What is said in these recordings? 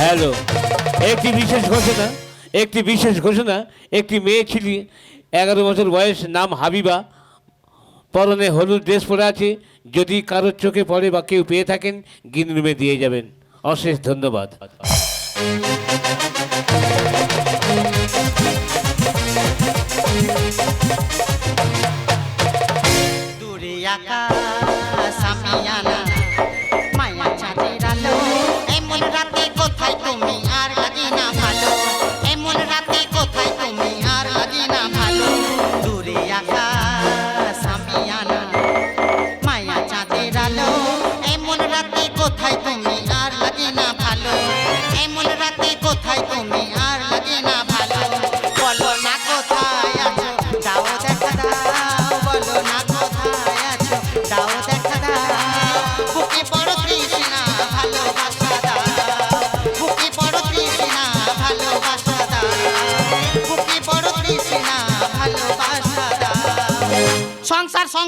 Hello একটি বিশেষ ঘোষণা, একটি বিশেষ ঘোষণা, একটি মেয়ে ছিলি, এগারো বছর বয়স, নাম হাবিবা। পরনে হলুদ ড্রেস পরে আছে, যদি কারোর চোখে পড়ে বা কেউ পেয়ে থাকেন গ্রিন রুমে দিয়ে যাবেন। অশেষ ধন্যবাদ।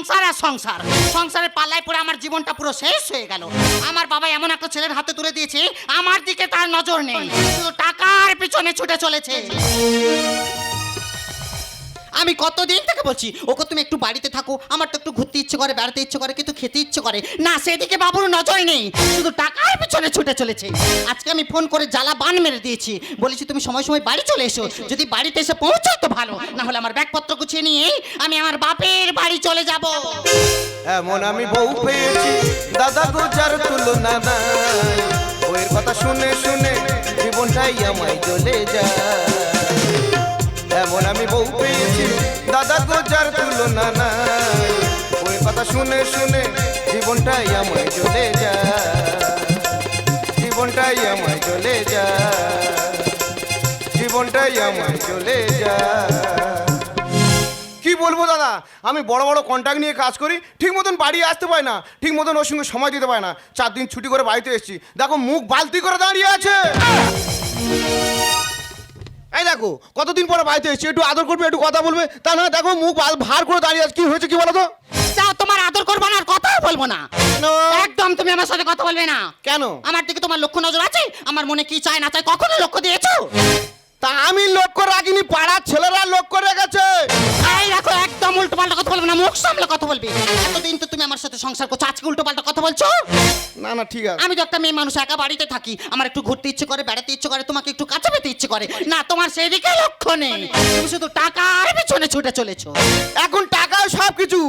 সংসার আর সংসার। সংসারের পাল্লায় পড়ে আমার জীবনটা পুরো শেষ হয়ে গেল। আমার বাবা এমন একটা ছেলের হাতে তুলে দিয়েছে, আমার দিকে তার নজর নেই। শুধু টাকার পিছনে ছুটে চলেছে। আমি কতদিন থেকে বলছি ওকে তুমি একটু বাড়িতে থাকো আমার তো একটু ঘুরতে ইচ্ছে করে বেড়াতে ইচ্ছে করে কিন্তু খেতে ইচ্ছে করে। না সেদিকে বাবুর নজর নেই শুধু টাকার পিছনে ছুটে চলেছে। আজকে আমি ফোন করে জ্বালা বান মেরে দিয়েছি বলেছি তুমি সময় সময় বাড়ি চলে এসো যদি বাড়িতে এসে পৌঁছো তো ভালো না হলে আমার ব্যাগপত্র গুছিয়ে নিয়ে আমি আমার বাপের বাড়ি চলে যাব। এমন আমি বউ পেয়েছি দাদা গো যার তুলনা নাই। বইয়ের কথা শুনে শুনে জীবনটাই আমায় চলে যায়। এমন আমি বউ পেয়েছি। দাদা গো, যার তুলনা নাই বইয়ের কথা শুনে শুনে জীবনটাই আমায় চলে যায়। জীবনটাই আমায় চলে যায়। জীবনটাই আমায় চলে যায়। কি বলব দাদা? আমি বড় বড় কন্ট্যাক্ট নিয়ে কাজ করি, ঠিক মতন বাড়ি আসতে পারি না, ঠিক মতন ওর সঙ্গে সময় দিতে পারি না। চার দিন ছুটি করে বাড়িতে এসেছি। দেখো, মুখ বালতি করে দাঁড়িয়ে আছে। এই দেখো কতদিন পরে বাড়িতে এসেছি একটু আদর করবে একটু কথা বলবে। তা না দেখো মুখ ভার করে দাঁড়িয়ে আছে কি হয়েছে কি বলো তো? যাও তোমার আদর করব না আর কথা বলব না। একদম তুমি আমার সাথে কথা বলবে না। কেন? আমার দিকে তোমার লক্ষ্য নজর আছে? আমার মনে কি চায় না চায় কখনো লক্ষ্য দিয়েছ? তা আমি লক্ষ্য রাখিনি পাড়ার ছেলেরা লক্ষ্য রেখেছে। এই দেখো একদম উল্টো পাল্টা কথা বলবে না মুখ সামলে কথা বলবি। এতদিন তো তুমি আমার সাথে সংসার করছ আজকে উল্টো না ঠিক আছে। আমি তো একটা মেয়ে মানুষ একা বাড়িতে থাকি। আমার একটু ঘুরতে ইচ্ছে করে বেড়াতে ইচ্ছে করে তোমাকে একটু কাছে পেতে ইচ্ছে করে। না তোমার সেদিকে লক্ষ্য নেই। তুমি শুধু টাকার পিছনে ছুটে চলেছো। এখন টাকা সব কিছু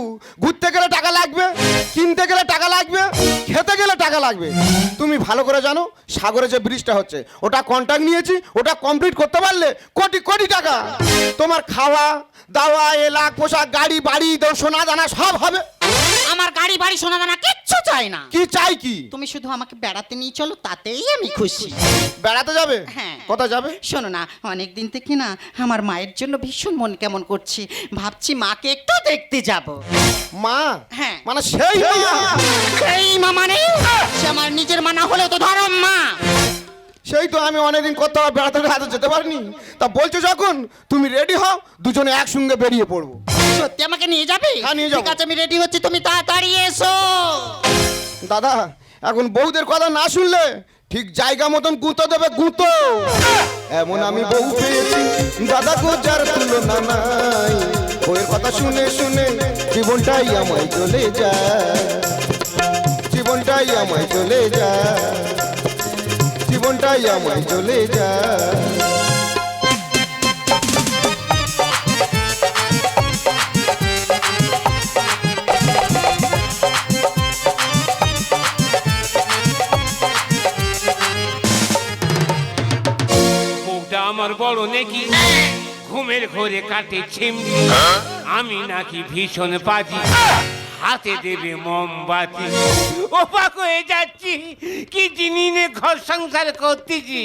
ঘুরতে গেলে টাকা লাগবে কিনতে গেলে টাকা লাগবে খেতে গেলে টাকা লাগবে। তুমি ভালো করে জানো সাগরে যে ব্রিজটা হচ্ছে ওটা কন্ট্রাক্ট নিয়েছি ওটা কমপ্লিট করতে পারলে কোটি কোটি টাকা। তোমার খাওয়া দাওয়া এলাক পোশাক গাড়ি বাড়ি সোনা দানা সব হবে। আমার গাড়ি বাড়ি সোনা দানা কিচ্ছু চাই না। কি চাই কি? তুমি শুধু আমাকে বেড়াতে নিয়ে চলো তাতেই আমি খুশি। বেড়াতে যাবে? হ্যাঁ। কোথায় যাবে? শোনো না অনেক দিন থেকে না আমার মায়ের জন্য ভীষণ মন কেমন করছি। ভাবছি মাকে একটু দেখতে যাব। মা? হ্যাঁ। মানে সেই মা? এই মা মানে সে আমার নিজের মা না হলেও তো ধরো মা। সেই তো আমি অনেকদিন কোথাও বেড়াতে হাতে যেতে পারিনি। তা বলছো যখন তুমি রেডি হও দুজনে একসঙ্গে বেরিয়ে পড়ব। সত্যি আমাকে নিয়ে যাবে? হ্যাঁ, নিয়ে যাব। ঠিক আছে আমি রেডি হচ্ছি তুমি তাড়াতাড়ি এসো। দাদা এখন বউদের কথা না শুনলে ঠিক জায়গা মতন গুঁতো দেবে গুঁতো। এমন আমি বউ পেয়েছি দাদা গো যার তুলনা নাই। বউয়ের কথা শুনে শুনে জীবনটাই আমায় চলে যায়। জীবনটাই আমায় চলে যায়। জীবনটাই আমায় চলে যায় আমার বড় নাকি, ঘুমের ঘরে কাটে ছিমনি আমি নাকি ভীষণ বাজি হাতে দেবে মোমবাতি। ওপাক হয়ে যাচ্ছি কি জিনিনে ঘর সংসার করতেছি?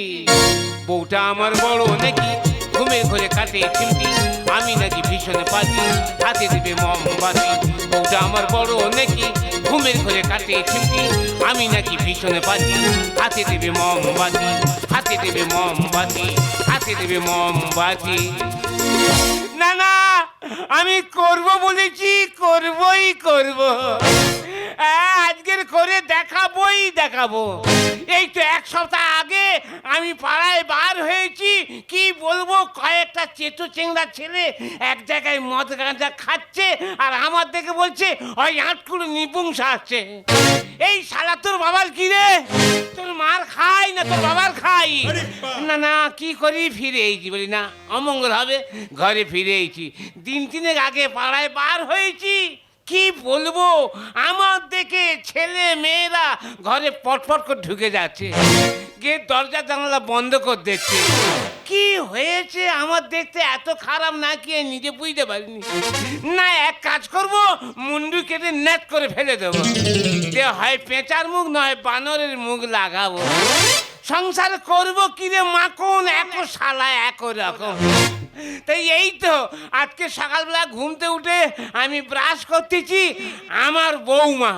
বউটা আমার বড় নাকি? ঘুমের ঘরে কাটে চিমটি আমি নাকি ভীষণ পাতি হাতে দেবে মোমবাতি বউটা আমার বড় নাকি? ঘুমের ঘরে কাটে চিমটি আমি নাকি ভীষণ বাজি হাতে দেবে মোমবাতি হাতে দেবে মোমবাতি হাতে দেবে মোমবাতি। না না আমি করব বলেছি করবই করব? আজ দেখাবোই দেখাবো। এই তো এক সপ্তাহ আগে আমি পাড়ায় বার হয়েছি কি বলব কয়েকটা চেটো চেংড়া ছেলে এক জায়গায় মদ গাঁজা খাচ্ছে আর আমার দেখে বলছে ওই আটকুড়ো নিপুংস আসছে এই শালা তোর বাবার কি রে? তোর মার খাই না তোর বাবার খাই? না না কি করি ফিরে এইছি বলি না অমঙ্গল হবে ঘরে ফিরে এইছি দিন তিনেক আগে পাড়ায় বার হয়েছি কি বলব? আমার দেখে ছেলে মেয়েরা ঘরে পটপট করে ঢুকে যাচ্ছে। গিয়ে দরজা জানালা বন্ধ করে দিচ্ছে। কি হয়েছে? আমার দেখতে এত খারাপ না কি নিজে বুঝতে পারিনি। না, এক কাজ করব, মুন্ডু কেটে নেট করে ফেলে দেবো। যে হয় পেঁচার মুখ নয় বানরের মুখ লাগাবো। সংসার করব কিরে মাখন এক শালা এক রকম। তাই এই তো, আজকে সকালবেলা ঘুমতে উঠে আমি ব্রাশ করতেছি আমার বৌমা।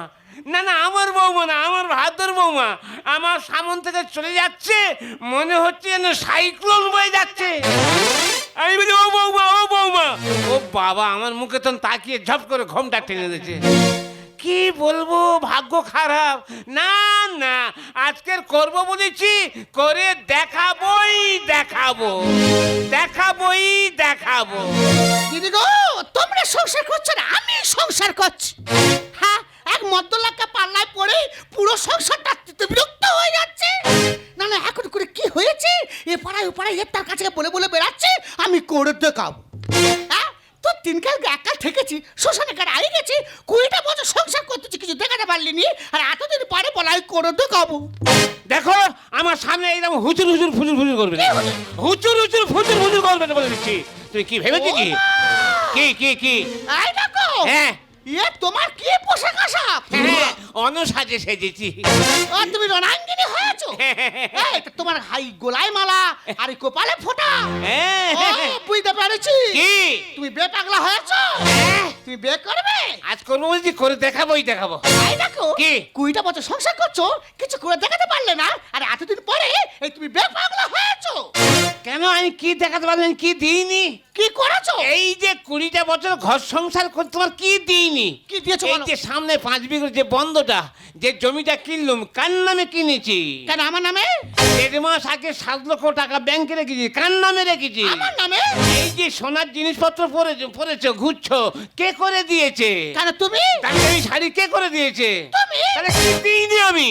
না না, আমার বৌমা না, আমার ভাদ্র বৌমা। আমার সামন থেকে চলে যাচ্ছে, মনে হচ্ছে যেন সাইক্লোন বয়ে যাচ্ছে। আমি বলি, ও বৌমা ও বৌমা। ও বাবা, আমার মুখে তখন তাকিয়ে ঝপ করে ঘোমটা টেনে দিয়েছে। কি বলব? ভাগ্য খারাপ। না না, আজকের করব বলেছি, করে দেখাবই দেখাবো। দেখাবই দেখাবো। দিদি গো, তোমরা সংসার করছ না, আমি সংসার করছি। হ্যাঁ এক মদ্যলাকা পাল্লায় পড়ে পুরো সংসারটা বিরক্ত হয়ে যাচ্ছে। না না, এখন করে কি হয়েছে? এ পাড়ায় ও পাড়ায় এর তার কাছে বলে বলে বেড়াচ্ছে, আমি করে দেখাবো। হ্যাঁ? তো তিন কাল একা থেকেছি শ্মশানে কার আই গেছি কুড়িটা বছর সংসার করতেছি কিছু দেখাতে পারলি নি আর এতদিন পরে বলা আমি করে দেখাবো দেখো আমার সামনে এইরকম হুচুর হুচুর ফুচুর ফুচুর করবে না। হুচুর? হুচুর ফুচুর ফুচুর করবে না বলে দিচ্ছি। তুই কি ভেবেছি কি? কি কি কি? এই দেখো! হ্যাঁ। এ তোমার কি পোশাক আশাক? হ্যাঁ অনসাজে সেজেছি। তুমি রণাঙ্গিনী হয়েছো এই, তা তোমার হাই গোলায় মালা আর কপালে ফোঁটা। হ্যাঁ। বুঝতে পেরেছি। কি? তুমি বে পাগলা হয়েছো? হ্যাঁ। তুমি বে করবে? আজ করব বলছি করে দেখাবোই দেখাবো। এই দেখো কি? কুড়িটা বছর সংসার করছ কিছু করে দেখাতে পারলে না আর এতদিন পরে এই তুমি বে পাগলা হয়েছো। কেন আমি কি দেখাতে কি দিইনি? কি করেছ? এই যে কুড়িটা বছর ঘর সংসার তোমার কি দিইনি? কি দিয়েছ এই যে সামনে পাঁচ বিঘের যে বন্ধটা যে জমিটা কিনলুম কার নামে কিনেছি? কেন আমার নামে? দেড় মাস আগে সাত লক্ষ টাকা ব্যাংকে রেখেছি। কার নামে রেখেছি? আমার নামে? এই যে সোনার জিনিসপত্র পরেছো পরেছো ঘুরছো কে করে দিয়েছে? কেন তুমি? দামি শাড়ি কে করে দিয়েছে? তুমি? তাহলে কি দিইনি আমি।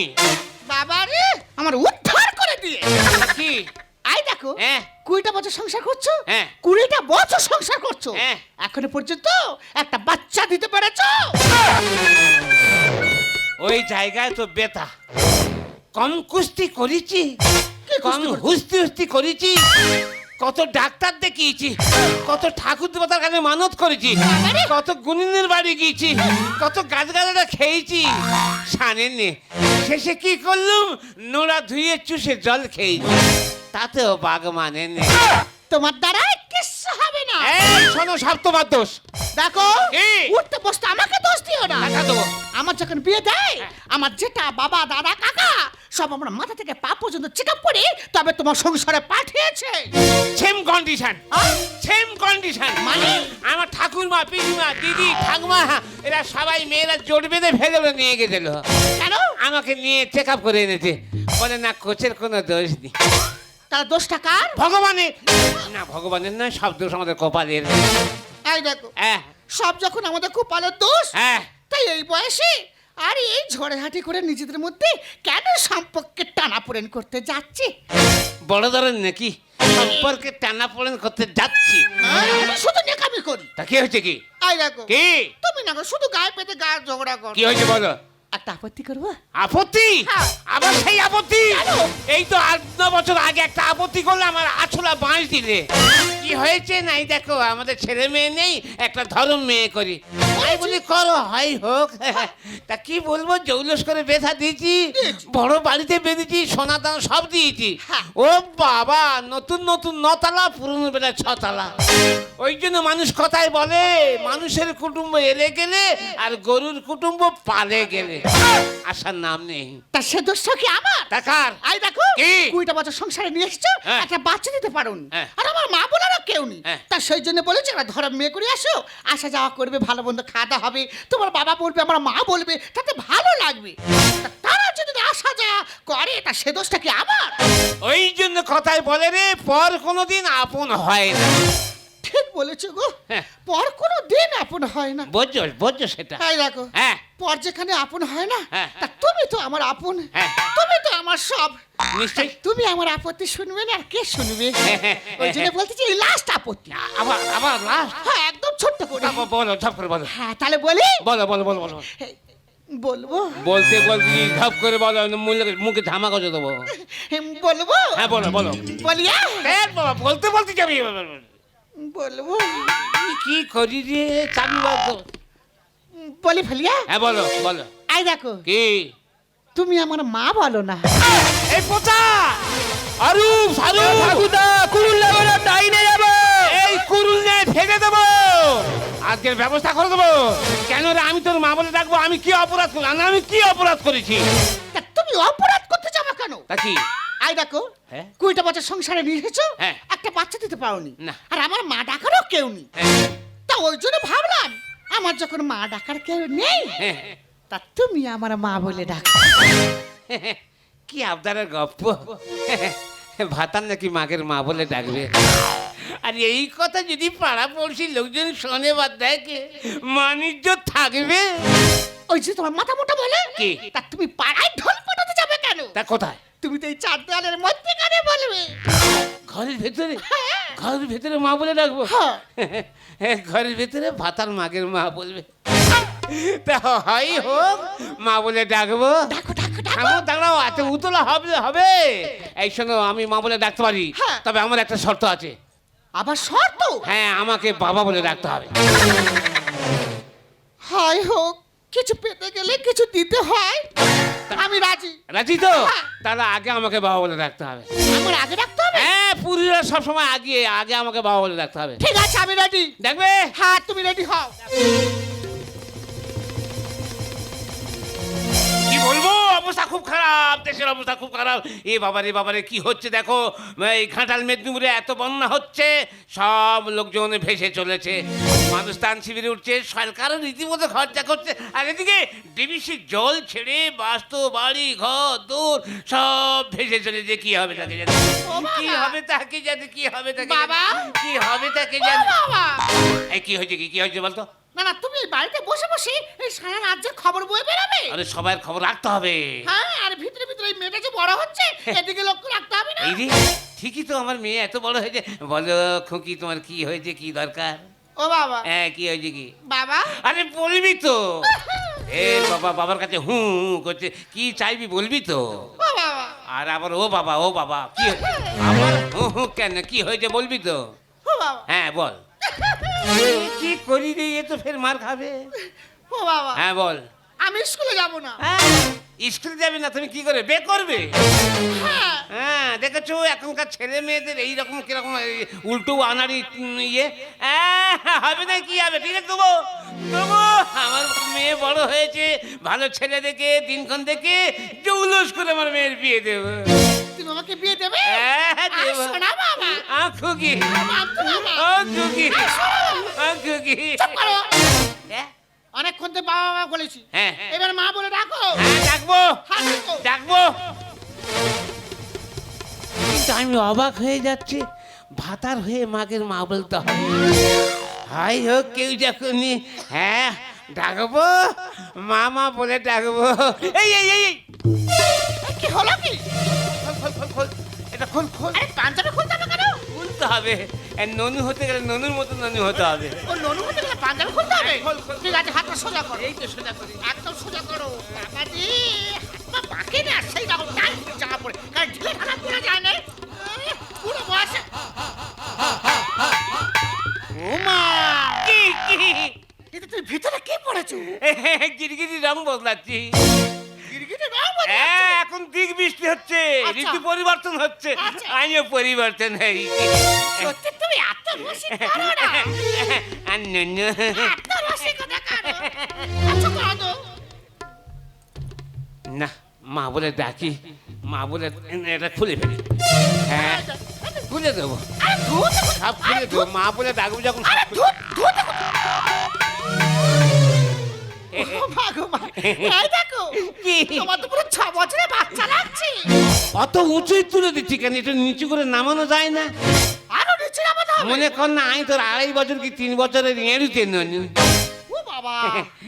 বাবা রে আমার উদ্ধার করে দিয়ে। কি? আই দেখো হ্যাঁ। কুড়িটা বছর সংসার করছ? হ্যাঁ। কুড়িটা বছর সংসার করছ? হ্যাঁ। এখনও পর্যন্ত একটা বাচ্চা দিতে পেরেছ? ওই জায়গায় তো বেতা। কম কুস্তি করেছি। কম? হুস্তি হুস্তি করেছি। কত ডাক্তার দেখিয়েছি কত ঠাকুর দেবতার কাছে মানত করেছি কত গুনিনের বাড়ি গিয়েছি কত গাছ গাছাটা খেয়েছি। সানের নে শেষে কি করলুম? নোড়া ধুয়ে চুষে জল খেয়েছি তাতেও বাঘ মানে নে। তোমার দ্বারা কিচ্ছু হবে না। এই শোনো সব তোমার দোষ। দেখো কি? উঠতে বসতে আমাকে দোষ দিও না। টাকা দেবো। আমার যখন বিয়ে দেয় আমার যেটা বাবা দাদা কাকা সব আমার মাথা থেকে পা পর্যন্ত চেক আপ করে তবে তোমার সংসারে পাঠিয়েছে। সেম কন্ডিশন আহ? সেম কন্ডিশন মানে? আমার ঠাকুরমা পিসিমা দিদি ঠাকুমা এরা সবাই মেয়েরা জোট বেঁধে ফেলে ওরা নিয়ে গেছিল। কেন? আমাকে নিয়ে চেক আপ করে এনেছে। বলে না কোচের কোনো দোষ নেই। তার দোষটা কার? ভগবানের। না ভগবানের নয় সব দোষ আমাদের কপালের। এই দেখো হ্যাঁ। সব যখন আমাদের কপালের দোষ হ্যাঁ। তাই এই বয়সে আর এই ঝড়ে হাঁটি করে নিজেদের মধ্যে কেন সম্পর্কে টানাপোড়েন করতে যাচ্ছে? বড় ধরনের নাকি? সম্পর্কে টানা পড়েন করতে যাচ্ছি। আমি শুধু নেকামি করি। তা কি হয়েছে কি? এই দেখো কি? তুমি না গো, শুধু গায়ে পেতে গায়ে ঝগড়া করো। কি হয়েছে বলো? একটা আপত্তি করব? আপত্তি? হ্যাঁ। আবার সেই আপত্তি? এই তো আট ন বছর আগে একটা আপত্তি করলে আমার আছলা বাঁশ দিলে কি হয়েছে? নাই দেখো আমাদের ছেলে মেয়ে নেই একটা ধর্ম মেয়ে করি। আমি বলি করো হয় হোক। তা কি বলব? জৌলস করে বেথা দিয়েছি বড় বাড়িতে বেঁধেছি সোনা দানা সব দিয়েছি। হ্যাঁ। ও বাবা নতুন নতুন নতলা পুরনো বেলা ছতলা। ওই জন্য মানুষ কথায় বলে মানুষের কুটুম্ব এলে গেলে আর গরুর কুটুম্ব পালে গেলে। আসার নাম নেই। তা সে দোষটা কি আমার? দেখার। আই দেখো কি? কুড়িটা বছর সংসারে নিয়ে এসছো হ্যাঁ। একটা বাচ্চা দিতে পারুন। হ্যাঁ। আর আমার মা বলারও কেউ নেই। হ্যাঁ। তা সেই জন্য বলেছে একটা ধরম মেয়ে করে আসো আসা যাওয়া করবে ভালো মন্দ খাওয়া দাওয়া হবে। তোমার বাবা বলবে আমার মা বলবে তাতে ভালো লাগবে। তা তারা তা সে দোষটা কি আমার? ওই জন্য কথায় বলে রে পর কোনোদিন আপন হয় না। ঠিক বলেছ গো। হ্যাঁ। পর কোনো দিন আপন হয় না। বোঝো বোঝো সেটা। এই দেখো হ্যাঁ। পর যেখানে আপন হয় না হ্যাঁ। তা তুমি তো আমার আপন হ্যাঁ। তুমি তো আমার সব। নিশ্চয়ই। তুমি আমার আপত্তি শুনবে না আর কে শুনবে? হ্যাঁ, ওই জন্য বলতেছি এই লাস্ট আপত্তি। আবার আবার লাস্ট হ্যাঁ একদম ছোট্ট করে। বলো ঝপ করে বলো। হ্যাঁ তাহলে বলি? বলো বলো বলো বলো। বলব? বলতে বলতে ঝপ করে বলো মুখে মুখে ধামা করে দেবো। বলব? হ্যাঁ বলো বলো। বলিয়া? হ্যাঁ, বাবা, বলতে বলতে যাবি। বলব। কি করি রে চাবি বার কর। বলি ফেলিয়া? হ্যাঁ বলো বলো। আই দেখো কি? তুমি আমার মা বলো না। এই পোতা! অরূপ সারু ঠাকুরদা কুরুল নেব না ডাইনে যাব। এই কুরুল নে ফেলে দেবো। আজকের ব্যবস্থা করে দেবো। কেন রে আমি তোর মা বলে ডাকবো? আমি কি অপরাধ করলাম আমি কি অপরাধ করেছি? তা তুমি অপরাধ করতে যাবে কেন? তা কি? আই দেখো হ্যাঁ? কুড়িটা বছর সংসারে নিয়ে এসেছ? হ্যাঁ। একটা বাচ্চা দিতে পারোনি। না। আর আমার মা ডাকারও কেউ নেই। হ্যাঁ, তা ওই জন্য ভাবলাম আমার যখন মা ডাকার কেউ নেই হ্যাঁ, তা তুমি আমার মা বলে ডাকো। কি আবদারের গপ্প। ভাতার নাকি মাকের মা বলে ডাকবে। আর এই কথা যদি পাড়া পড়শি লোকজন শোনে বা দেখে মানিজ্য থাকবে। ওই যে তোমার মাথা মোটা বলে? কি? তা তুমি পাড়ায় ঢোল পাঠাতে যাবে কেন? তা কোথায়? তুমি তো এই চার দেওয়ালের মধ্যে কেন বলবে। ঘরের ভেতরে? ঘরের ভেতরে মা বলে ডাকবো? হ্যাঁ। ঘরের ভেতরে ভাতার মাগের মা বলবে। তা হয় হোক মা বলে ডাকবো। ডাকো ডাকো ডাকো। দাঁড়াও এত উতলা হবে হবে। এই শোনো আমি মা বলে ডাকতে পারি। হ্যাঁ। তবে আমার একটা শর্ত আছে। আবার শর্ত? হ্যাঁ আমাকে বাবা বলে ডাকতে হবে। হয় হোক কিছু পেতে গেলে কিছু দিতে হয়। আমি রাজি। রাজি তো? তাহলে আগে আমাকে বাবা বলে ডাকতে হবে। আমার আগে রাখতে হবে? হ্যাঁ পুরীরা সবসময় আগে আগে আমাকে বাবা বলে ডাকতে হবে। ঠিক আছে আমি রেডি দেখবে? হ্যাঁ তুমি রেডি হও। দেশের অবস্থা খুব খারাপ। এ বাবারে বাবারে কি হচ্ছে দেখো? এই ঘাটাল মেদিনীপুরে এত বন্যা হচ্ছে সব লোকজন ভেসে চলেছে। মানুষ ত্রাণ শিবিরে উঠছে সরকারও রীতিমতো খরচা করছে। আর এদিকে ডিবিসির জল ছেড়ে বাস্তু বাড়ি ঘর দূর সব ভেসে চলেছে। কি হবে তাকে জানে? কি হবে তাকে জানে? কি হবে তাকে বাবা! কি হবে তাকে জানে? বাবা! এই কি হয়েছে কি? কি হয়েছে বলতো? না না তুমি বাড়িতে বসে বসে এই সারা রাজ্যের খবর বই বেরাবে আরে সবার খবর রাখতে হবে। হ্যাঁ আর ভিতরে ভিতরে এই মেয়েটা যে বড় হচ্ছে এদিকে লক্ষ্য রাখতে হবে না? এই রে ঠিকই তো আমার মেয়ে এত বড় হয়েছে। বলো খুকি তোমার কি হয়েছে কি দরকার? ও বাবা। হ্যাঁ কি হয়েছে কি? বাবা? আরে বলবি তো। এ বাবা বাবার কাছে হু হু করছে। কি চাইবি বলবি তো। বাবা। আর আবার ও বাবা ও বাবা কি হয়েছে? হু হু কেন কি হয়েছে বলবি তো। হ্যাঁ বল। কি করি রে? এ তো ফের মার খাবে। ও বাবা। হ্যাঁ বল। আমি স্কুলে যাব না। হ্যাঁ, স্কুলে যাবে না তুমি কি করে বে করবে? হ্যাঁ। হ্যাঁ দেখেছ এখনকার ছেলে মেয়েদের এইরকম কীরকম উল্টো আনারি ইয়ে? হ্যাঁ, হবে না কি হবে? ঠিক আছে দেবো দেবো আমার মেয়ে বড় হয়েছে ভালো ছেলে দেখে দিনক্ষণ দেখে জৌলস করে আমার মেয়ের বিয়ে দেবো। তুমি আমাকে বিয়ে দেবে? হ্যাঁ। শোনা বাবা। আ খুকি। মানতো বাবা। ও খুকি। ও খুকি। চুপ করো। হ্যাঁ, অনেকক্ষণ তো বাবা বাবা বলেছি। হ্যাঁ, হ্যাঁ। এবার মা বলে ডাকো। হ্যাঁ ডাকবো। হ্যাঁ, ডাকো। ডাকবো। কিন্তু আমি অবাক হয়ে যাচ্ছি। ভাতার হয়ে মাকে মা বলতে হবে। হাই হোক কেউ যখনই হ্যাঁ ডাকবো। মামা বলে ডাকবো। এই এই এই এই। কি হলো কি? খোল, খোল, খোল, খোল। এটা খোল খোল। আরে পাঞ্জাবি খুলতে হবে কেন? খুলতে হবে। ননু হতে গেলে ননুর মতো ননু হতে হবে। ও ননু হতে গেলে পাঞ্জাবি খুলতে হবে? খোল, খোল। ঠিক আছে হাতটা সোজা করো। এই তো সোজা করি। একদম সোজা করো। বাবা রে হাত বাঁকে না সেই রকম টাই জামা পরে কারণ ঢিলে ঢালা পরে যায় না। পুরো বয়সে। ও মা কি কি? কিন্তু তুই ভিতরে কি পড়েছো? গিরগিরি রং বদলাচ্ছি। হ্যাঁ এখন দিক বৃষ্টি হচ্ছে আচ্ছা। ঋতু পরিবর্তন হচ্ছে আচ্ছা। আমিও পরিবর্তন হই সত্যি তুমি এত রসিক করো না। আর ননু এত রসিকতা করো আচ্ছা না মা বলে ডাকি মা বলে এটা খুলে ফেলি। হ্যাঁ খুলে দেবো। সব খুলে দেবো মা বলে ডাকবো যখন। সব খুলে- মা গো মা এই দেখো কি? তোমার তো পুরো ছ বছরের বাচ্চা লাগছে। অত উঁচুই তুলে দিচ্ছি কেন? একটু নিচু করে নামানো যায় না। আরও নিচে হবে। মনে কর না আমি তোর আড়াই বছর কি তিন বছরের এড়ুতে ননু ও বাবা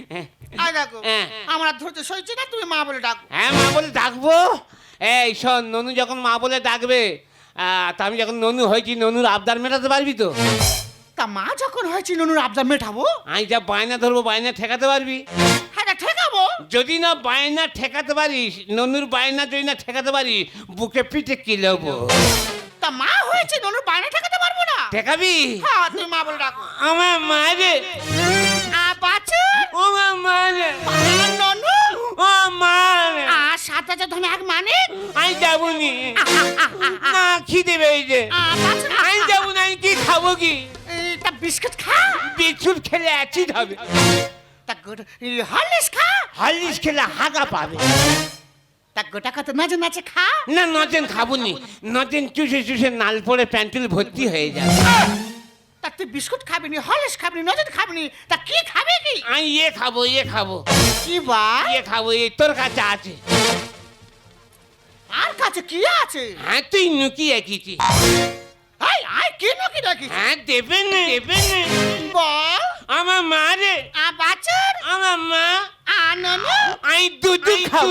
আই দেখো হ্যাঁ। আমার ধরতে সইছে না তুমি মা বলে ডাকো। হ্যাঁ মা বলে ডাকবো। এই শোন ননু যখন মা বলে ডাকবে আহ, তা আমি যখন ননু হয়েছি ননুর আবদার মেটাতে পারবি তো? তা মা যখন হয়েছে ননুর আবদার মেটাবো? আমি যা বায়না ধরবো বায়না ঠেকাতে পারবি? হ্যাঁ তা ঠেকাবো। যদি না বায়না ঠেকাতে পারিস ননুর বায়না যদি না ঠেকাতে পারিস বুকে পিঠে কি লবো তা মা হয়েছে ননুর বায়না ঠেকাতে পারব না। ঠেকাবি? হ্যাঁ তুমি মা বলে ডাকো আমার মারে আ বাছুর ও মা মারে আ ননু। ও মারে আ সাত হাজার ধরে এক মানে? আমি যাবনি না। খিদে পেয়েছে। আমি যাব না আমি কি খাব কি? বিস্কুট খা। বিছুট খেলে অ্যাসিড হবে। তা গোটা হলিস খা। হালিশ খেলে হাগা পাবে। তা গোটা কত নাচে নাচে খা। না নজেন খাবনি। নজেন চুষে চুষে নাল পরে প্যান্টুল ভর্তি হয়ে যাবে। তা তুই বিস্কুট খাবি নি হলিস খাবি নি নজর খাবি নি তা কি খাবে কি? আমি ইয়ে খাব ইয়ে খাব। কি বা? ইয়ে খাব এই তোর কাছে আছে। আর কাছে কি আছে? হ্যাঁ তুই নুকিয়ে কিছু। আই আই কি নাকি নাকি হ্যাঁ দেবেন না দেবে না। বল। আমার মা রে। আ বাছুর। আমার মা। আ ননু আমি দুধু খাব।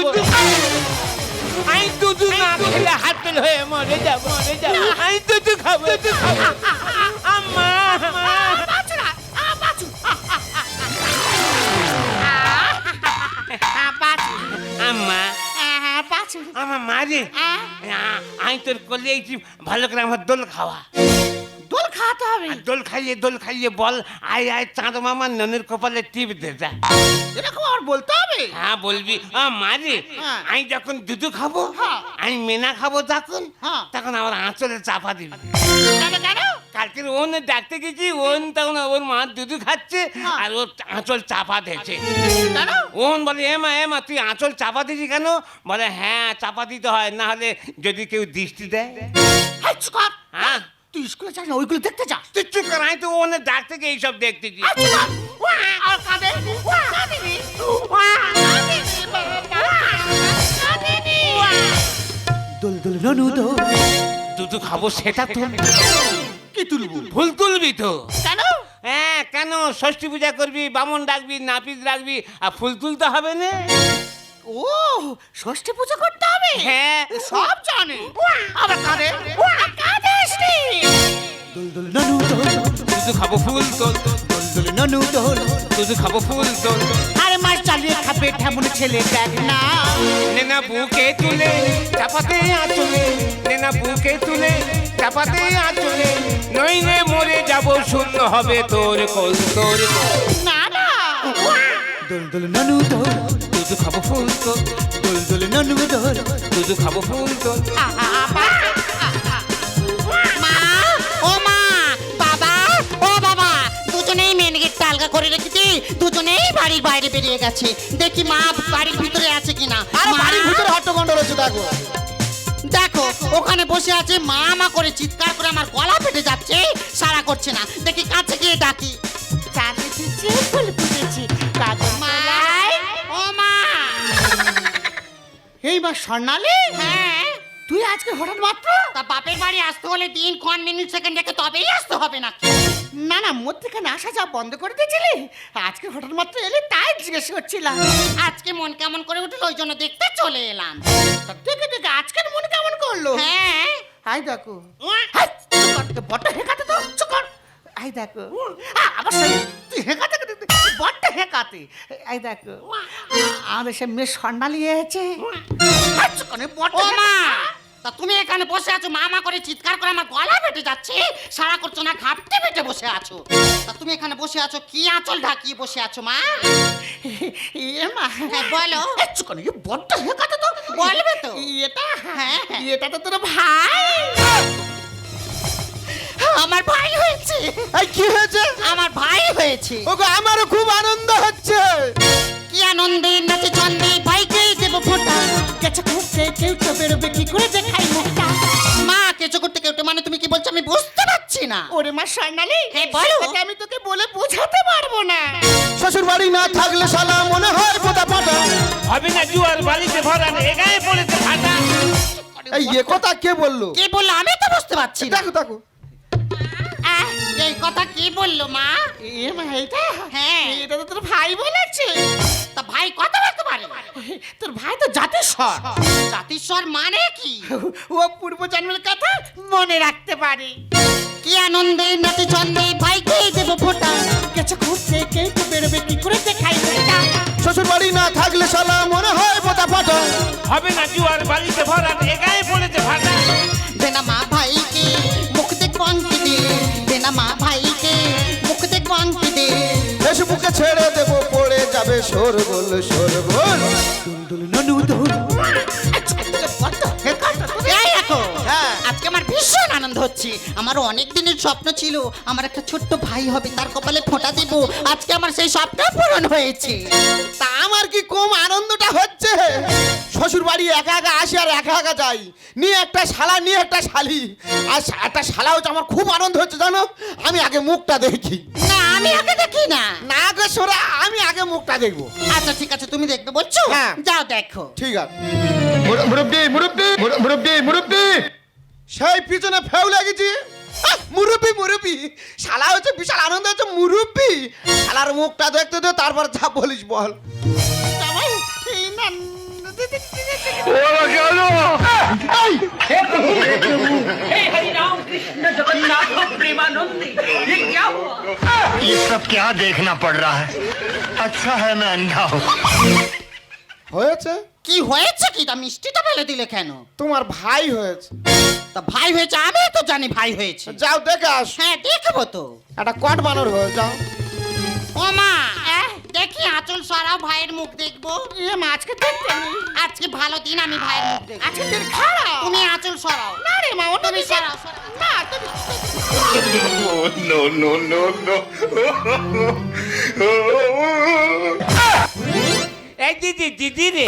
আই দুধু না খেলে হাত হয়ে মরে যাব মরে যাব। আই দুধু খাব। দুধু খাব। তোর কলিয়েছি ভালো করে আমার দোল খাওয়া? খাওয়াতে হবে? আর দোল খাইয়ে দোল খাইয়ে বল আয় আয় চাঁদ মামা ননের কপালে টিপ দে যা। এরকম আর বলতে হবে? হ্যাঁ বলবি। মারে হ্যাঁ। আমি যখন দুধু খাব হ্যাঁ। আমি মেনা খাব তখন হ্যাঁ। তখন আমার আঁচলে চাপা দিবি। কেন কেন ওন ডাকতে গেছি ওন তখন ওর মা দুধু খাচ্ছে। আর ওর আঁচল চাপা দিয়েছে। ওন বলে এমা এমা তুই আঁচল চাপা দিছি কেন? বলে হ্যাঁ চাপা দিতে হয় না হলে যদি কেউ দৃষ্টি দেয়। হ্যাঁ। তুই স্কুলে যাস না ওইগুলো দেখতে যাস তুই চুপ কর আমি তো ওনের ডাক থেকে এইসব দোল দোল ননু দোল দুধু খাব সেটা তো কি তুলবো ফুল তুলবি তো কেন হ্যাঁ কেন ষষ্ঠী পূজা করবি বামন ডাকবি নাপিত ডাকবি আর ফুল তুলতে হবে না ও ষষ্ঠী পূজা করতে হবে হ্যাঁ সব জানে আবার কাঁদে দোল দোল ননু দোল খাব ফুল দোল দোল ননু দোল দুধু খাব ফুল তোল। আরে মাস চালিয়ে খাবে ঠেমন ছেলে দেখ না। নেনা বুকে তুলে চাপাতে আঁচলে নেনা বুকে তুলে চাপাতে আঁচলে নইলে মরে যাব শূন্য হবে তোর কোল তোর না না দোল দোল ননু দোল দুধু খাব ফুল দোল দোল ননু দোল দুধু খাব ফুল মা বাড়ির বাইরে বেরিয়ে গেছে দেখি মা বাড়ির ভিতরে আছে কিনা। মা- বাড়ির ভিতরে হট্টগন্ডল হচ্ছে দেখো। দেখো ওখানে বসে আছে মা মা করে চিৎকার করে আমার গলা ফেটে যাচ্ছে সারা করছে না। দেখি কাছে গিয়ে ডাকি। চাঁদ এসেছে ফুল ফুটেছে কাগজ মালাই ও মা। এই মা স্বর্ণালী? হ্যাঁ। তুই আজকে হঠাৎ মাত্র? তা বাপের বাড়ি আসতে হলে দিন কোন মিনিট সেকেন্ড রেখে তবেই আসতে হবে না না না মধ্যখানে আসা যা বন্ধ করে দিয়েছিলি? আজকে হঠাৎ মাত্র এলি তাই জিজ্ঞেস করছিলাম। আজকে মন কেমন করে উঠল ওই জন্য দেখতে চলে এলাম। দেখে দেখে আজকের মন কেমন করল? হ্যাঁ। হাই দেখো। বড্ড হেঁকাতে তো চুপ কর। আই দেখো। আবার সেই তুই হেঁকাতে বড্ড হেঁকাতে। আই দেখো। আমাদের সে মেয়ে চুপ কর, বড্ড মা। তা তুমি এখানে বসে আছো? মামা করে চিৎকার করে আমার গলা ফেটে যাচ্ছে। সারা করছ না ঘাপটে পেটে বসে আছো। তা তুমি এখানে বসে আছো? কি আঁচল ঢাকিয়ে বসে আছো মা? এ মা। বলো। চুকনি বড্ড হেকাতে তো। বলবে তো। এটা হ্যাঁ এটা তো তোর ভাই। আমার ভাই হয়েছে। এই কি হয়েছে? আমার ভাই হয়েছে। ওগো আমারও খুব আনন্দ হচ্ছে। কি আনন্দে নাচে ছন্দে ভাইকে ফোঁটা কেঁচো করতে কেউ তো বেরোবে কি করে দেখাই মুখটা? মা কেঁচো করতে কেউ মানে তুমি কি বলছো? আমি বুঝতে পারছি না। ওরে মা স্বর্ণালী হ্যাঁ বলো। আমি তোকে বলে বোঝাতে পারব না। শ্বশুর বাড়ি না থাকলে শালা মনে হয় পোতা পাটা হবে না জুয়ার বালিতে ভরা এগায়ে পড়েছে ফাটা এই এ কথা কে বলল? কে বলল? আমি তো বুঝতে পারছি না। দেখো দেখো। কথা কি বলল মা? এ মা এইটা হ্যাঁ। এটা তো তোর ভাই বলেছে। তা ভাই কত বলতে পারে। তোর ভাই তো জাতিস্বর। জাতিস্বর মানে কি? ও পূর্ব জন্মের কথা মনে রাখতে পারে। কি আনন্দে নাতি ছন্দে ভাইকে দেবো ফোটা। গেছে ঘুরতে কে তো বেরোবে কি করে দেখাই এটা শ্বশুর বাড়ি না থাকলে শালা মনে হয় পোতা ফাটা। হবে না জুয়ার বাড়িতে ভরা একাই পড়েছে ফাটা দেনা মা ভাইকে। এসে বুকে ছেড়ে দেব পড়ে যাবে সরগোল সরগোল এই দেখো হ্যাঁ। আজকে আমার ভীষণ আনন্দ হচ্ছে। আমার অনেক দিনের স্বপ্ন ছিল আমার একটা ছোট্ট ভাই হবে তার কপালে ফোঁটা দেব। আজকে আমার সেই স্বপ্ন পূরণ হয়েছে। তা আমার কি কম আনন্দটা হচ্ছে? শ্বশুর বাড়ি একা একা আসি আর একা একা যাই। নিয়ে একটা শালা নিয়ে একটা শালি। আর একটা শালা হচ্ছে আমার খুব আনন্দ হচ্ছে জানো? আমি আগে মুখটা দেখি। না আমি আগে দেখি না। না আগে সরে আমি আগে মুখটা দেখব। আচ্ছা ঠিক আছে তুমি দেখবে বলছো হ্যাঁ। যাও দেখো। ঠিক আছে। মুরব্বি মুরব্বি মুরব্বি মুরব্বি! সেই পিছনে ফেউ লাগেছি মুরব্বি মুরব্বি! শালা হচ্ছে বিশাল আনন্দ হচ্ছে মুরব্বি! শালার মুখটা দেখতে দে তারপর যা বলিস বল। ये सब क्या देखना पड़ रहा है अच्छा है मैं अंधा हूँ হয়েছে কি হয়েছে কি তা মিষ্টিটা ফেলে দিলে কেন তোমার ভাই হয়েছে তা ভাই হয়েছে আমি তো জানি ভাই হয়েছে যাও দেখে আস হ্যাঁ দেখবো তো একটা কট বানর হয়ে যাও ও মা আহ, দেখি আঁচল সরাও ভাইয়ের মুখ দেখব। এ মাছকে দেখতে আজকে ভালো দিন আমি ভাইয়ের মুখ দেখব। আজকে দিন খারাপ। তুমি আঁচল সরাও। না রে মা ওটা তুমি সরাও না এই দিদি দিদি রে।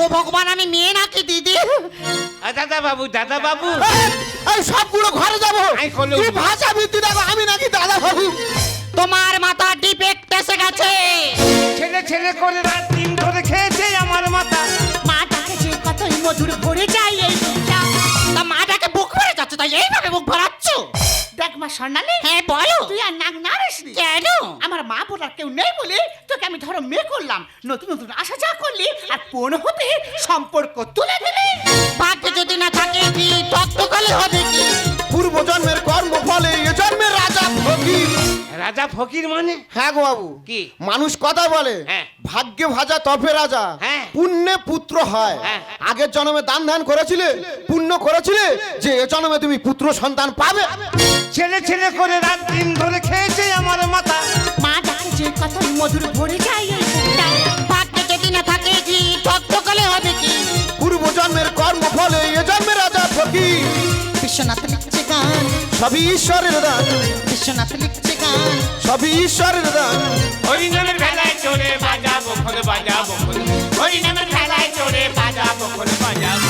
ও ভগবান আমি মেয়ে নাকি দিদি? দাদা বাবু দাদা বাবু। এই সবগুলো ঘরে যাব। ভাষা ভিত্তি দেখো আমি নাকি দাদা বাবু? তোমার মাথা ডিপে এসে গেছে। ছেলে ছেলে করে রাত দিন ধরে খেয়েছে আমার মাথা। মা ডাকেছে কতই মধুর ভরে যায় এই। তা মাটাকে বুক ভরে যাচ্ছে তাই এইভাবে বুক ভরাচ্ছ? দেখ মা স্বর্ণালী হ্যাঁ বলো। তুই আর নাক নাড়িস। কেন? আমার মা বলার কেউ নেই বলে তোকে আমি ধরো মেয়ে করলাম। নতুন নতুন আসা যা করলি আর কোন হতে সম্পর্ক তুলে ফকির মানে হ্যাঁ গো বাবু কি? মানুষ কথা বলে হ্যাঁ। ভাগ্যে ভাজা তফে রাজা হ্যাঁ। পুণ্যে পুত্র হয় হ্যাঁ। আগের জন্মে দান ধ্যান করেছিলে পুণ্য করেছিলে যে এ জন্মে তুমি পুত্র সন্তান পাবে ছেলে ছেলে করে রাত দিন ধরে খেয়েছে আমার মাথা মা ডাকেছে কতই মধুর ভরে যায়। ভাগ্যে যদি না থাকে কি টকটকালে হবে কি পূর্ব জন্মের কর্ম ফলে এ জন্মের রাজা ফকির বিশ্বনাথ লিখছে গান। সবই ঈশ্বরের দান। বিশ্বনাথ লিখছে গান। সবই ঈশ্বরের দান। হরিনামের বেলায় চড়ে বাজাবো খোল বাজাবো খোল। হরিনামের বেলায় চড়ে বাজাবো খোল বাজাবো।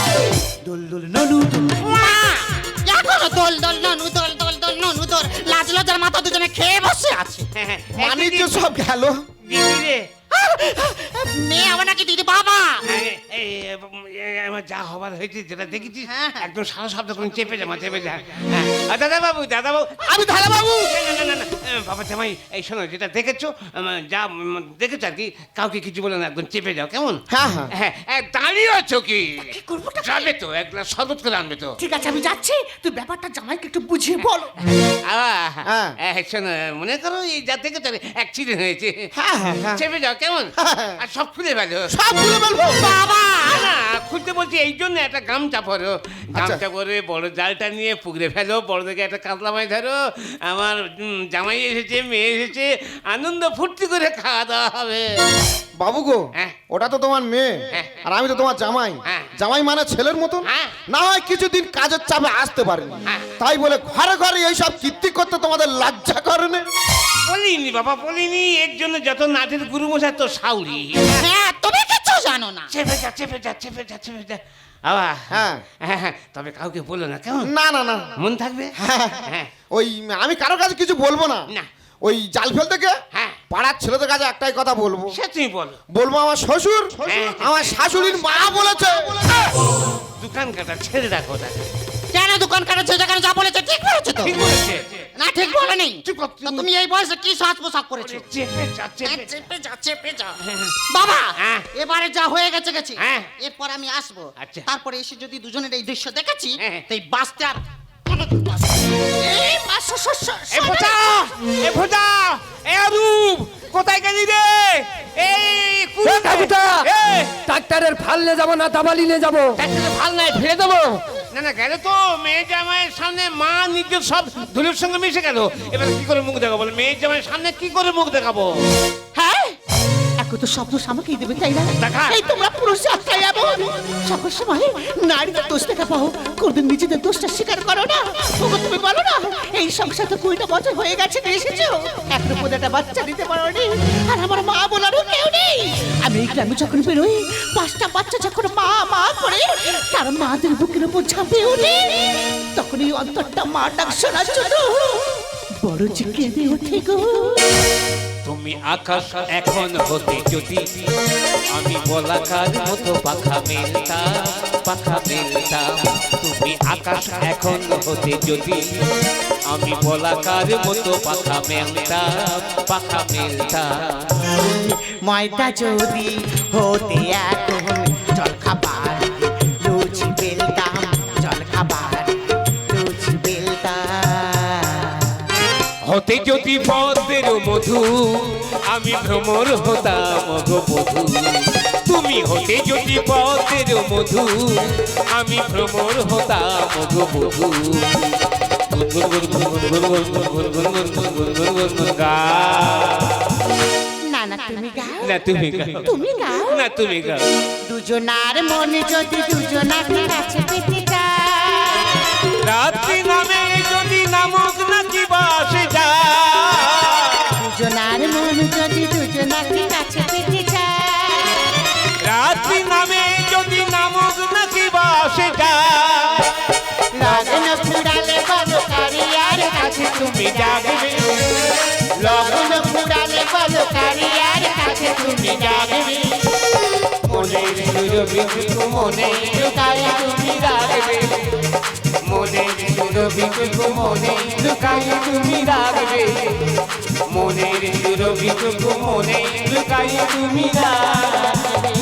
মা এখনও দোল। দোল ননু দোল দোল দোল ননু দোল। লাজ লজার মাথা দুজনে খেয়ে বসে আছে। বাণিজ্য সব গেল। দিদি রে। মেয়ে আমার নাকি দিদি বাবা? এই, আমার যা হবার হয়েছে যেটা দেখেছিস হ্যাঁ, হ্যাঁ। একদম সারা শব্দ করে চেপে যাব চেপে যা হ্যাঁ। দাদা বাবু দাদা বাবু আমি ধারা বাবু বাবা জামাই এই শোনো যেটা দেখেছ যা দেখেছ আর কি কাউকে কিছু বলে না একদম চেপে যাও কেমন হ্যাঁ, হ্যাঁ। হ্যাঁ দাঁড়িয়ে আছো কি? যাবে তো এক গ্লাস শরবত করে আনবে তো ঠিক আছে আমি যাচ্ছি তুই ব্যাপারটা জামাইকে একটু বুঝিয়ে বল আহ, হ্যাঁ। শোনো মনে করো এই যা দেখেছ অ্যাক্সিডেন্ট হয়েছে হ্যাঁ, হ্যাঁ, হ্যাঁ। চেপে যাও কেমন। আর সব খুলে ফেলো সব ভুলে ফেলব বাবা না খুলতে বলছি এই জন্য একটা গামছা পরো গামছা পরে বড় জালটা নিয়ে পুকুরে ফেলো বড় দেখে একটা কাতলা মাছ ধরো আমার জামাই এসেছে মেয়ে এসেছে আনন্দ ফুর্তি করে খাওয়া দাওয়া হবে বাবু গো হ্যাঁ। ওটা তো তোমার মেয়ে হ্যাঁ। আর আমি তো তোমার জামাই হ্যাঁ। জামাই মানে ছেলের মতন। না হয় কিছুদিন কাজের চাপে আসতে পারেনি। তাই বলে ঘরে ঘরে এইসব কীর্তি করতে তোমাদের লজ্জা করে না বলিনি বাবা বলিনি এর জন্য যত নাচের গুরু মশাই তো সাউরি হ্যাঁ কিছু জানো না। চেপে যা চেপে যা চেপে যা চেপে যা। আবা হ্যাঁ। হ্যাঁ হ্যাঁ তবে কাউকে বলো না কেমন? না না না। মন থাকবে? হ্যাঁ। ওই আমি কারও কাছে কিছু বলব না। না। ওই জাল ফেল থেকে হ্যাঁ। পাড়ার ছেলেদের কাছে একটাই কথা বলব। সে তুমি বলো। বলব আমার শ্বশুর। আমার শাশুড়ির মা বলেছে। দোকান কাটা ছেড়ে রাখো দাদা কেন দোকান কাটাচ্ছে যেখানে যা বলেছে ঠিক বলেছে তো? ঠিক বলেছে। না ঠিক চুপ কর, তো তুমি এই বয়সে কি সাজ পোশাক করেছ? চেপে যা চেপে যা। চেপে যা চেপে যা। বাবা হ্যাঁ। এবারে যা হয়ে গেছে গেছে। হ্যাঁ। এরপর আমি আসব। আচ্ছা। তারপরে এসে যদি দুজনের এই দৃশ্য দেখেছি হ্যাঁ। তো এই বাসটা আর এই বাস স- স- স- এ ভোজা এ ভোজা এ অরূপ কোথায় গেলি রে? এই কুড়ি এই ডাক্তারের ফাললে যাব না দাবালি নিয়ে যাব। ডাক্তারের ভালো নাই ফেলে দেবো। না না গেলে তো? মেয়ে জামাইয়ের সামনে মা নিজের সব দলের সঙ্গে মিশে গেল। এবার কি করে মুখ দেখাবো মেয়ে জামাইয়ের সামনে কি করে মুখ দেখাবো? হ্যাঁ এখন তো আমাকেই দেবে তাই না। এই তোমরা পুরুষ আটকাই এমন সকল সময় নারীদের দোষ দেখা পাও কোনদিন নিজেদের দোষটা স্বীকার করো না। ওগো তুমি বলো না এই সংসার তো কুড়িটা বছর হয়ে গেছে এসেছ। একটা পদ একটা বাচ্চা দিতে পারো নি আর আমার মা বলারও কেউ নেই। আমি এই গ্রামে যখন বেরোই পাঁচটা বাচ্চা যখন মা মা করে তার মাদের বুকের উপর ঝাঁপিয়ে ওঠে তখন এই অন্তরটা মা ডাক শোনার জন্য বড় যে কেঁদে ওঠে গো। তুমি আকাশ এখন হতে যদি আমি বলাকার মতো পাখা মেলতাম পাখা মেলতাম। তুমি আকাশ এখন হতে যদি আমি বলাকার মতো পাখা মেলতাম পাখা মেলতাম। ময়দা যদি হতে এখন হতে যদি পদ্মের মধু আমি ভ্রমর হতাম গো বধু। তুমি হতে যদি পদ্মের মধু আমি ভ্রমর হতাম গো বধু। না না তুমি গাও। না তুমি গাও। তুমি গাও। না তুমি গাও। দুজনার মনে যদি দুজনার কাছে পেতে যায় রাত্রি নামে যদি নামক সারিয়ার কাছে তুমি যাবে। মনে সুরভি কিন্তু মনে লুকাই তুমি রাখবে। মনে লুকাই তুমি রাখবে। মনে লুকাই তুমি রাখবে।